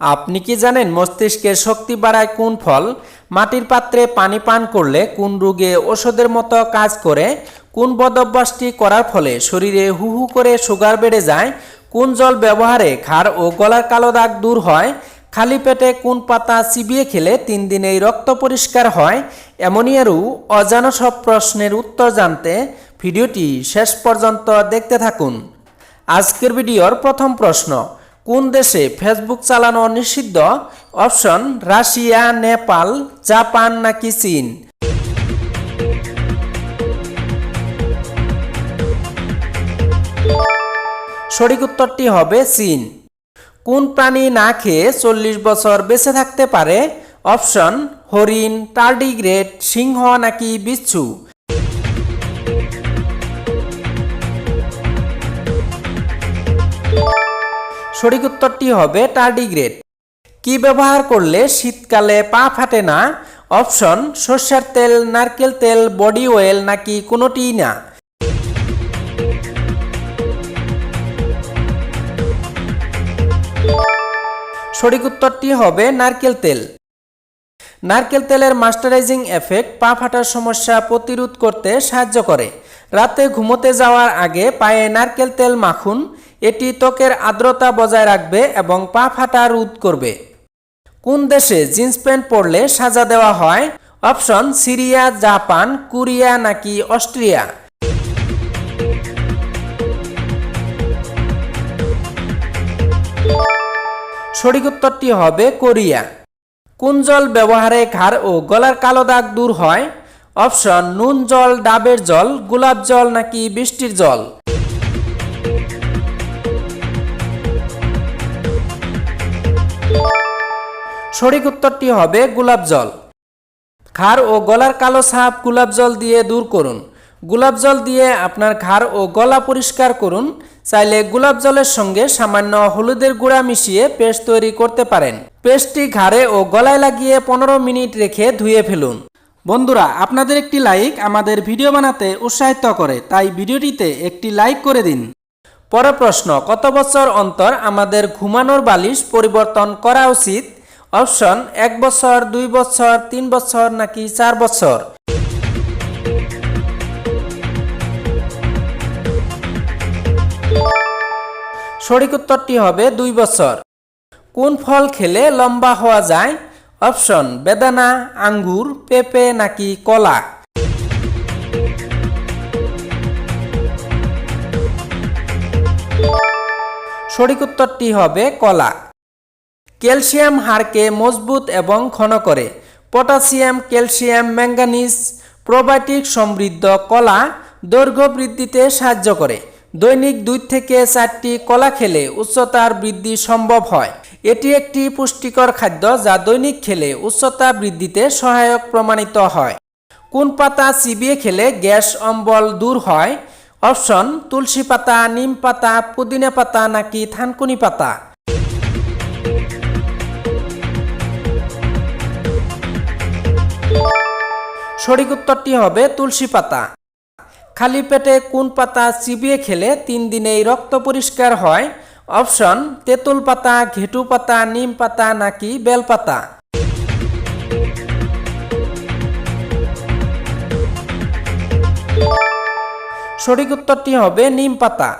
আপনি কি জানেন মস্তিষ্কের শক্তি বাড়ায় কোন ফল? মাটির পাত্রে পানি পান করলে কোন রোগে ওষুধের মতো কাজ করে? কোন বদভ্যাসটি করার ফলে শরীরে হু হু করে সুগার বেড়ে যায়? কোন জল ব্যবহারে ঘাড় ও গলার কালো দাগ দূর হয়? খালি পেটে কোন পাতা চিবিয়ে খেলে তিন দিনেই রক্ত পরিষ্কার হয়? এমনই আরও অজানা সব প্রশ্নের উত্তর জানতে ভিডিওটি শেষ পর্যন্ত দেখতে থাকুন। আজকের ভিডিওর প্রথম প্রশ্ন কোন দেশে ফেসবুক চালানো নিষিদ্ধ? অপশন, রাশিয়া, নেপাল, জাপান নাকি চীন? সঠিক উত্তরটি হবে চীন। কোন প্রাণী না খেয়ে চল্লিশ বছর বেঁচে থাকতে পারে? অপশন, হরিণ টার্ডিগ্রেড সিংহ নাকি বিচ্ছু? সঠিক উত্তরটি হবে টার্ডিগ্রেড কি ব্যবহার করলে শীতকালে পা ফাটে না? অপশন, সর্ষের তেল, নারকেল তেল, বডি অয়েল নাকি কোনোটিই না? সঠিক উত্তরটি হবে নারকেল তেল। নারকেল তেলের মাস্টারাইজিং এফেক্ট পা ফাটার সমস্যা প্রতিরোধ করতে সাহায্য করে। রাতে ঘুমোতে যাওয়ার আগে পায়ে নারকেল তেল মাখুন এটি ত্বকের আর্দ্রতা বজায় রাখবে এবং পা ফাটা রোধ করবে। কোন দেশে জিন্স প্যান্ট পরলে সাজা দেওয়া হয়? অপশন, সিরিয়া, জাপান, কোরিয়া নাকি অস্ট্রিয়া? সঠিক উত্তরটি হবে কোরিয়া। কোন জল ব্যবহারে ঘাড় ও গলার কালো দাগ দূর হয়? অপশন, নুন জল, ডাবের জল, গোলাপ জল নাকি বৃষ্টির জল? সঠিক উত্তরটি হবে গোলাপ জল। ঘাড় ও গলার কালো সাপ গোলাপ জল দিয়ে দূর করুন। গোলাপ জল দিয়ে আপনার ঘাড় ও গলা পরিষ্কার করুন। চাইলে গোলাপ জলের সঙ্গে সামান্য হলুদের গুঁড়া মিশিয়ে পেস্ট তৈরি করতে পারেন। পেস্টটি ঘাড়ে ও গলায় লাগিয়ে পনেরো মিনিট রেখে ধুয়ে ফেলুন। বন্ধুরা, আপনাদের একটি লাইক আমাদের ভিডিও বানাতে উৎসাহিত করে, তাই ভিডিওটিতে একটি লাইক করে দিন। পরের প্রশ্ন, কত বছর অন্তর আমাদের ঘুমানোর বালিশ পরিবর্তন করা উচিত? অপশন, এক বছর, দুই বছর, তিন বছর নাকি চার বছর? সঠিক উত্তরটি হবে দুই বছর। কোন ফল খেলে লম্বা হওয়া যায়? অপশন, বেদানা, আঙ্গুর, পেঁপে নাকি কলা? সঠিক উত্তরটি হবে কলা। ক্যালসিয়াম হাড়কে মজবুত এবং ঘন করে। পটাশিয়াম, ক্যালসিয়াম ম্যাঙ্গানিজ প্রোবায়োটিক সমৃদ্ধ কলা দৈর্ঘ্য বৃদ্ধিতে সাহায্য করে। দৈনিক দুই থেকে চারটি কলা খেলে উচ্চতার বৃদ্ধি সম্ভব হয়। এটি একটি পুষ্টিকর খাদ্য যা দৈনিক খেলে উচ্চতা বৃদ্ধিতে সহায়ক প্রমাণিত হয়। কোন পাতা চিবিয়ে খেলে গ্যাস অম্বল দূর হয়? অপশন, তুলসী পাতা, নিম পাতা, পুদিনা পাতা নাকি থানকুনি পাতা? সঠিক উত্তরটি হবে তুলসী পাতা। খালি পেটে কোন পাতা চিবিয়ে খেলে তিন দিনেই রক্ত পরিষ্কার হয়? অপশন, তেঁতুল পাতা, ঘেটু পাতা, নিম পাতা নাকি বেল পাতা? সঠিক উত্তরটি হবে নিম পাতা।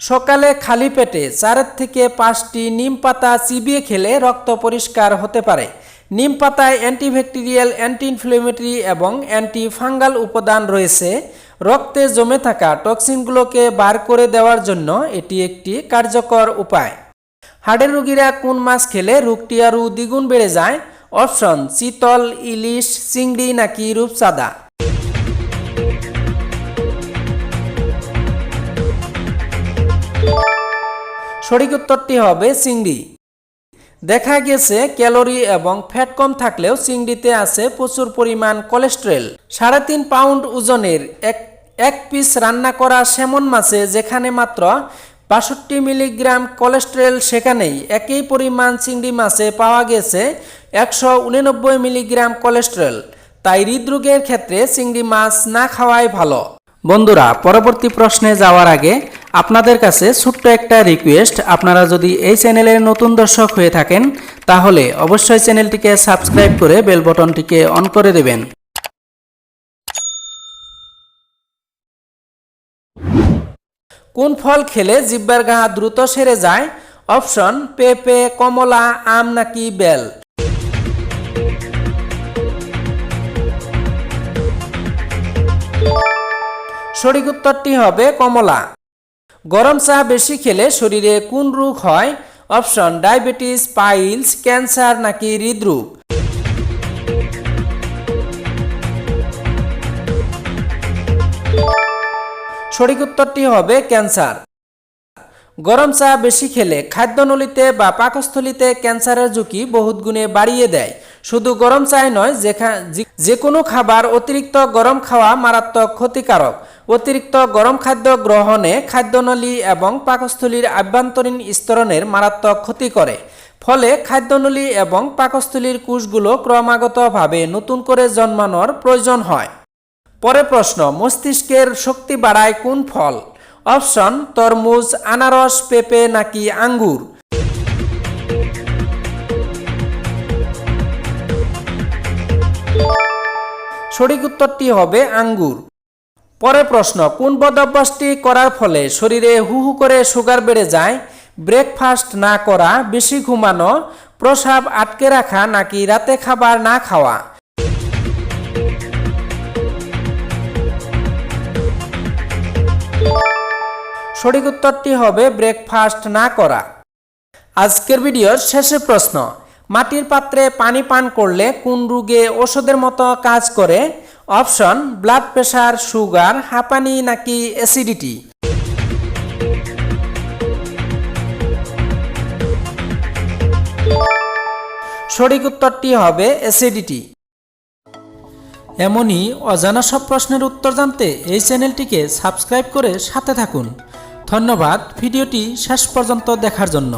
সকালে খালি পেটে চারের থেকে পাঁচটি নিম পাতা চিবিয়ে খেলে রক্ত পরিষ্কার হতে পারে। নিম পাতায় অ্যান্টিব্যাকটেরিয়াল অ্যান্টি ইনফ্লেমেটরি এবং অ্যান্টি ফাঙ্গাল উপাদান রয়েছে। রক্তে জমে থাকা টক্সিনগুলোকে বার করে দেওয়ার জন্য এটি একটি কার্যকর উপায়। হাড়ের রোগীরা কোন মাছ খেলে রোগটি আরও দ্বিগুণ বেড়ে যায়? অপশন, চিতল, ইলিশ, চিংড়ি নাকি রূপচাঁদা সঠিক উত্তরটি হবে চিংড়ি। দেখা গেছে ক্যালোরি এবং ফ্যাট কম থাকলেও চিংড়িতে আছে প্রচুর পরিমাণ কোলেস্টেরল। সাড়ে তিন পাউন্ড ওজনের এক এক পিস রান্না করা সেমন মাছে যেখানে মাত্র বাষট্টি মিলিগ্রাম কোলেস্টেরল সেখানেই একই পরিমাণ চিংড়ি মাছে পাওয়া গেছে একশো উননব্বই মিলিগ্রাম কোলেস্টেরল। তাই হৃদরোগের ক্ষেত্রে চিংড়ি মাছ না খাওয়াই ভালো। বন্ধুরা, পরবর্তী প্রশ্নে যাওয়ার আগে আপনাদের কাছে ছোট্ট একটা রিকোয়েস্ট আপনারা যদি এই চ্যানেলের নতুন দর্শক হয়ে থাকেন, তাহলে অবশ্যই চ্যানেলটিকে সাবস্ক্রাইব করে বেল বটনটিকে অন করে দেবেন। কোন ফল খেলে জিব্বার ঘা দ্রুত সেরে যায়? অপশন, পেঁপে, কমলা, আম নাকি বেল? সঠিক উত্তরটি হবে কমলা। গরম চা বেশি খেলে শরীরে কোন রোগ হয়? অপশন, ডায়াবেটিস, পাইলস, ক্যান্সার নাকি হৃদরোগ? সঠিক উত্তরটি হবে ক্যান্সার। গরম চা বেশি খেলে খাদ্যনলিতে বা পাকস্থলিতে ক্যান্সারের ঝুঁকি বহুত গুণে বাড়িয়ে দেয়। শুধু গরম চাই নয় যে কোনো খাবার অতিরিক্ত গরম খাওয়া মারাত্মক ক্ষতিকারক। অতিরিক্ত গরম খাদ্য গ্রহণে খাদ্যনলী এবং পাকস্থলীর আভ্যন্তরীণ স্তরণের মারাত্মক ক্ষতি করে। ফলে খাদ্যনলী এবং পাকস্থলীর কোষগুলো ক্রমাগতভাবে নতুন করে জন্মানোর প্রয়োজন হয়। পরে প্রশ্ন, মস্তিষ্কের শক্তি বাড়ায় কোন ফল? অপশন, তরমুজ, আনারস, পেঁপে নাকি আঙ্গুর? সঠিক উত্তরটি হবে আঙ্গুর। পরে প্রশ্ন, কোন বদভ্যাসটি করার ফলে শরীরে হু হু করে সুগার বেড়ে যায়? ব্রেকফাস্ট না করা, বেশি ঘুমানো, প্রসাব আটকে রাখা নাকি রাতে খাবার না খাওয়া? সঠিক উত্তরটি হবে ব্রেকফাস্ট না করা। আজকের ভিডিওর শেষে প্রশ্ন, মাটির পাত্রে পানি পান করলে কোন রোগে ওষুধের মতো কাজ করে? অপশন ব্লাড প্রেশার সুগার হাঁপানি নাকি অ্যাসিডিটি সঠিক উত্তরটি হবে অ্যাসিডিটি এমনই অজানা সব প্রশ্নের উত্তর জানতে এই চ্যানেলটিকে সাবস্ক্রাইব করে সাথে থাকুন। ধন্যবাদ, ভিডিওটি শেষ পর্যন্ত দেখার জন্য।